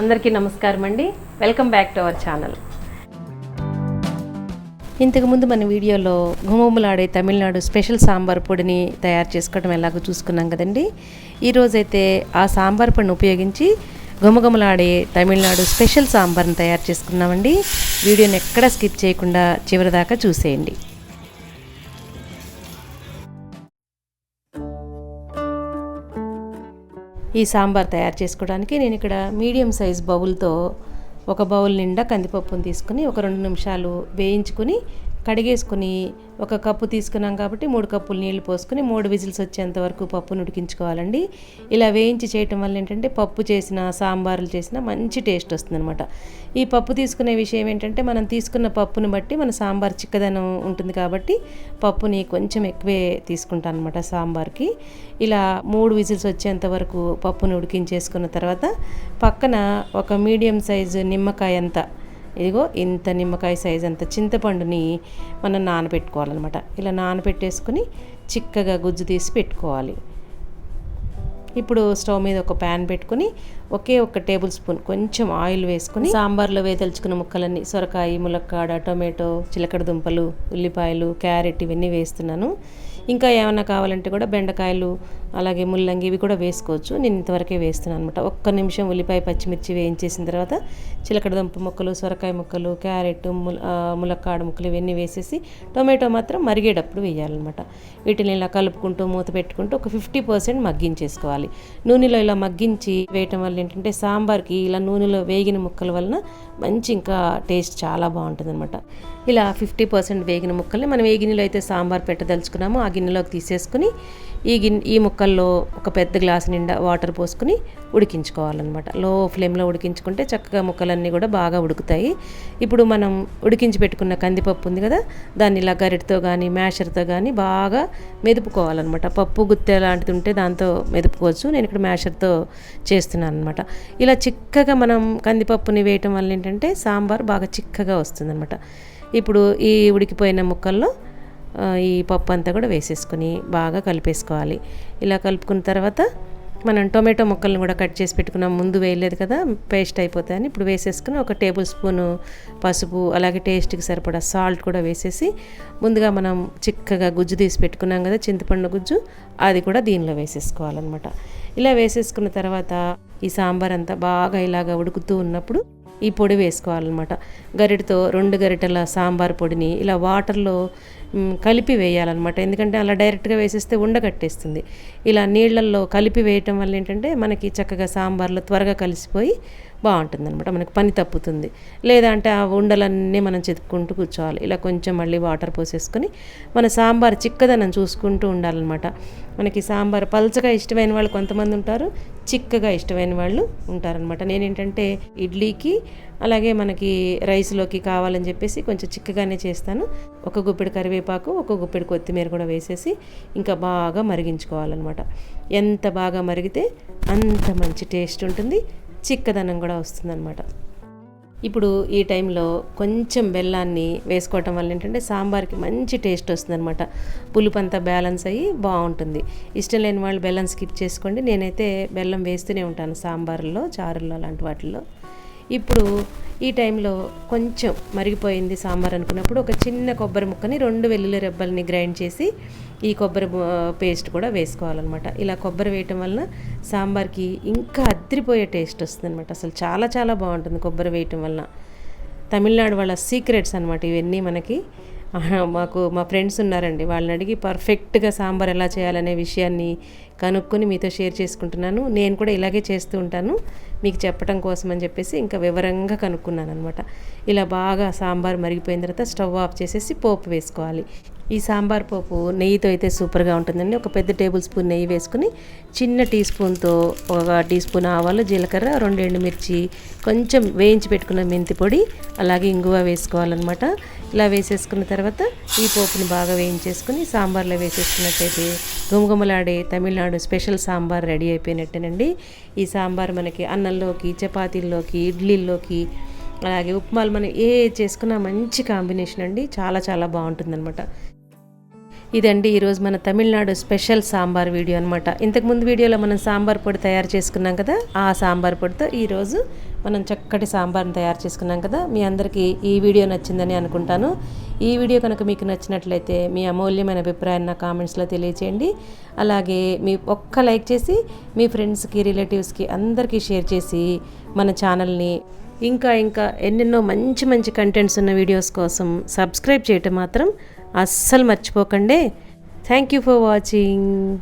అందరికీ నమస్కారం అండి. Welcome back to our channel ఇంతకుముందు మన వీడియోలో ఘుమఘుమలాడే తమిళనాడు స్పెషల్ సాంబార్ పొడిని తయారు చేసుకోవడం ఎలాగో చూసుకున్నాం కదండి. ఈరోజైతే ఆ సాంబార్ పొడిని ఉపయోగించి ఘుమఘుమలాడే తమిళనాడు స్పెషల్ సాంబార్ని తయారు చేసుకున్నామండి. వీడియోని ఎక్కడ స్కిప్ చేయకుండా చివరి దాకా చూసేయండి. ఈ సాంబార్ తయారు చేసుకోవడానికి నేను ఇక్కడ మీడియం సైజ్ బౌల్తో ఒక బౌల్ నిండా కందిపప్పును తీసుకుని ఒక రెండు నిమిషాలు వేయించుకుని కడిగేసుకుని ఒక కప్పు తీసుకున్నాం కాబట్టి మూడు కప్పులు నీళ్ళు పోసుకుని మూడు విజిల్స్ వచ్చేంత వరకు పప్పును ఉడికించుకోవాలండి ఇలా వేయించి చేయటం వల్ల ఏంటంటే పప్పు చేసిన సాంబార్లు చేసిన మంచి టేస్ట్ వస్తుందన్నమాట. ఈ పప్పు తీసుకునే విషయం ఏంటంటే మనం తీసుకున్న పప్పును బట్టి మన సాంబార్ చిక్కదనం ఉంటుంది కాబట్టి పప్పుని కొంచెం ఎక్కువే తీసుకుంటాను అనమాట సాంబార్కి. ఇలా మూడు విజిల్స్ వచ్చేంత వరకు పప్పును ఉడికించేసుకున్న తర్వాత పక్కన ఒక మీడియం సైజు నిమ్మకాయ అంతా ఇదిగో ఇంత నిమ్మకాయ సైజ్ అంత చింతపండుని మనం నానబెట్టుకోవాలన్నమాట. ఇలా నానబెట్టేసుకుని చిక్కగా గుజ్జు తీసి పెట్టుకోవాలి. ఇప్పుడు స్టవ్ మీద ఒక ప్యాన్ పెట్టుకుని ఒకే ఒక టేబుల్ స్పూన్ కొంచెం ఆయిల్ వేసుకుని సాంబార్లో వేదలుచుకున్న ముక్కలన్నీ సొరకాయ ములక్కాడ టొమాటో చిలకడ దుంపలు ఉల్లిపాయలు క్యారెట్ ఇవన్నీ వేస్తున్నాను. ఇంకా ఏమైనా కావాలంటే కూడా బెండకాయలు అలాగే ముల్లంగి ఇవి కూడా వేసుకోవచ్చు. నేను ఇంతవరకే వేస్తున్నాను అనమాట ఒక్క నిమిషం ఉల్లిపాయ పచ్చిమిర్చి వేయించేసిన తర్వాత చిలకడ దుంప ముక్కలు సొరకాయ ముక్కలు క్యారెట్ ముల ములక్కాడ ముక్కలు ఇవన్నీ వేసేసి టొమాటో మాత్రం మరిగేటప్పుడు వేయాలన్నమాట. వీటిని ఇలా కలుపుకుంటూ మూత పెట్టుకుంటూ ఒక ఫిఫ్టీ పర్సెంట్ మగ్గించేసుకోవాలి. నూనెలో ఇలా మగ్గించి వేయటం వల్ల ఏంటంటే సాంబార్కి ఇలా నూనెలో వేగిన ముక్కల వలన మంచి ఇంకా టేస్ట్ చాలా బాగుంటుంది అనమాట ఇలా ఫిఫ్టీ పర్సెంట్ వేగిన ముక్కల్ని మనం ఏ గిన్నెలో అయితే సాంబార్ పెట్టదలుచుకున్నామో ఆ గిన్నెలోకి తీసేసుకుని ఈ గిన్నె ఈ ముక్కల్లో ఒక పెద్ద గ్లాస్ నిండా వాటర్ పోసుకుని ఉడికించుకోవాలన్నమాట. లో ఫ్లేమ్లో ఉడికించుకుంటే చక్కగా ముక్కలన్నీ కూడా బాగా ఉడుకుతాయి. ఇప్పుడు మనం ఉడికించి పెట్టుకున్న కందిపప్పు ఉంది కదా దాన్ని ఇలా గరిటతో కానీ మ్యాషర్తో కానీ బాగా మెదుపుకోవాలన్నమాట. పప్పు గుత్తె లాంటిది ఉంటే దాంతో మెదుపుకోవచ్చు. నేను ఇక్కడ మ్యాషర్తో చేస్తున్నాను అనమాట ఇలా చిక్కగా మనం కందిపప్పుని వేయటం వల్ల ఏంటంటే సాంబార్ బాగా చిక్కగా వస్తుందన్నమాట. ఇప్పుడు ఈ ఉడికిపోయిన ముక్కల్లో ఈ పప్పు అంతా కూడా వేసేసుకొని బాగా కలిపేసుకోవాలి. ఇలా కలుపుకున్న తర్వాత మనం టొమాటో ముక్కలను కూడా కట్ చేసి పెట్టుకున్నాం. ముందు వేయలేదు కదా పేస్ట్ అయిపోతాయని. ఇప్పుడు వేసేసుకుని ఒక టేబుల్ స్పూను పసుపు అలాగే టేస్ట్కి సరిపడా సాల్ట్ కూడా వేసేసి ముందుగా మనం చిక్కగా గుజ్జు తీసి పెట్టుకున్నాం కదా చింతపండు గుజ్జు అది కూడా దీనిలో వేసేసుకోవాలన్నమాట. ఇలా వేసేసుకున్న తర్వాత ఈ సాంబార్ అంతా బాగా ఇలాగా ఉడుకుతూ ఉన్నప్పుడు ఈ పొడి వేసుకోవాలన్నమాట. గరిటతో రెండు గరిటెల సాంబార్ పొడిని ఇలా వాటర్లో కలిపి వేయాలన్నమాట. ఎందుకంటే అలా డైరెక్ట్గా వేసేస్తే ఉండగట్టేస్తుంది ఇలా నీళ్ళల్లో కలిపి వేయటం వల్ల ఏంటంటే మనకి చక్కగా సాంబార్లో త్వరగా కలిసిపోయి బాగుంటుంది అనమాట మనకి పని తప్పుతుంది. లేదంటే ఆ ఉండలన్నీ మనం చెతుక్కుంటూ కూర్చోవాలి. ఇలా కొంచెం మళ్ళీ వాటర్ పోసేసుకొని మన సాంబార్ చిక్కదనం చూసుకుంటూ ఉండాలన్నమాట. మనకి సాంబార్ పల్చగా ఇష్టమైన వాళ్ళు కొంతమంది ఉంటారు. చిక్కగా ఇష్టమైన వాళ్ళు ఉంటారనమాట నేనేంటంటే ఇడ్లీకి అలాగే మనకి రైస్లోకి కావాలని చెప్పేసి కొంచెం చిక్కగానే చేస్తాను. ఒక గుప్పెడు కరివేపాకు ఒక గుప్పెడు కొత్తిమీర కూడా వేసేసి ఇంకా బాగా మరిగించుకోవాలన్నమాట. ఎంత బాగా మరిగితే అంత మంచి టేస్ట్ ఉంటుంది. చిక్కదనం కూడా వస్తుందన్నమాట. ఇప్పుడు ఈ టైంలో కొంచెం బెల్లాన్ని వేసుకోవటం వల్ల ఏంటంటే సాంబార్కి మంచి టేస్ట్ వస్తుందన్నమాట. పులుపు అంతా బ్యాలెన్స్ అయ్యి బాగుంటుంది. ఇష్టం లేని వాళ్ళు బెల్లం స్కిప్ చేసుకోండి. నేనైతే బెల్లం వేస్తూనే ఉంటాను సాంబార్లో చారుల్లో అలాంటి వాటిల్లో. ఇప్పుడు ఈ టైంలో కొంచెం మరిగిపోయింది సాంబార్ అనుకున్నప్పుడు ఒక చిన్న కొబ్బరి ముక్కని రెండు వెల్లుల్లి రెబ్బల్ని గ్రైండ్ చేసి ఈ కొబ్బరి పేస్ట్ కూడా వేసుకోవాలన్నమాట. ఇలా కొబ్బరి వేయటం వలన సాంబార్కి ఇంకా అద్దరిపోయే టేస్ట్ వస్తుంది అసలు చాలా చాలా బాగుంటుంది కొబ్బరి వేయటం వలన. తమిళనాడు వాళ్ళ సీక్రెట్స్ అనమాట ఇవన్నీ మనకి. మాకు మా ఫ్రెండ్స్ ఉన్నారండి. వాళ్ళని అడిగి పర్ఫెక్ట్గా సాంబార్ ఎలా చేయాలనే విషయాన్ని కనుక్కొని మీతో షేర్ చేసుకుంటున్నాను. నేను కూడా ఇలాగే చేస్తూ ఉంటాను. మీకు చెప్పడం కోసం అని చెప్పేసి ఇంకా వివరంగా కనుక్కున్నాను అనమాట ఇలా బాగా సాంబార్ మరిగిపోయిన తర్వాత స్టవ్ ఆఫ్ చేసేసి పోపు వేసుకోవాలి. ఈ సాంబార్ పోపు నెయ్యితో అయితే సూపర్గా ఉంటుందండి. ఒక పెద్ద టేబుల్ స్పూన్ నెయ్యి వేసుకుని చిన్న టీ స్పూన్తో ఒక టీ స్పూన్ ఆవాలు జీలకర్ర రెండు ఎండుమిర్చి కొంచెం వేయించి పెట్టుకున్న మెంతి పొడి అలాగే ఇంగువ వేసుకోవాలన్నమాట. ఇలా వేసేసుకున్న తర్వాత ఈ పోపుని బాగా వేయించేసుకుని సాంబార్లో వేసేసుకున్నట్టయితే గుమగుమలాడే తమిళనాడు స్పెషల్ సాంబార్ రెడీ అయిపోయినట్టేనండి. ఈ సాంబార్ మనకి అన్నంలోకి చపాతీల్లోకి ఇడ్లీల్లోకి అలాగే ఉప్మాలు మనం ఏ చేసుకున్నా మంచి కాంబినేషన్ అండి. చాలా చాలా బాగుంటుందన్నమాట. ఇదండి ఈరోజు మన తమిళనాడు స్పెషల్ సాంబార్ వీడియో అనమాట ఇంతకుముందు వీడియోలో మనం సాంబార్ పొడి తయారు చేసుకున్నాం కదా ఆ సాంబార్ పొడితో ఈరోజు మనం చక్కటి సాంబార్ని తయారు చేసుకున్నాం కదా. మీ అందరికీ ఈ వీడియో నచ్చిందని అనుకుంటాను. ఈ వీడియో కనుక మీకు నచ్చినట్లయితే మీ అమూల్యమైన అభిప్రాయాన్ని నా కామెంట్స్లో తెలియచేయండి. అలాగే మీ ఒక్క లైక్ చేసి మీ ఫ్రెండ్స్కి రిలేటివ్స్కి అందరికీ షేర్ చేసి మన ఛానల్ని ఇంకా ఇంకా ఎన్నెన్నో మంచి మంచి కంటెంట్స్ ఉన్న వీడియోస్ కోసం సబ్స్క్రైబ్ చేయటం మాత్రం అస్సలు మర్చిపోకండి. Thank you for watching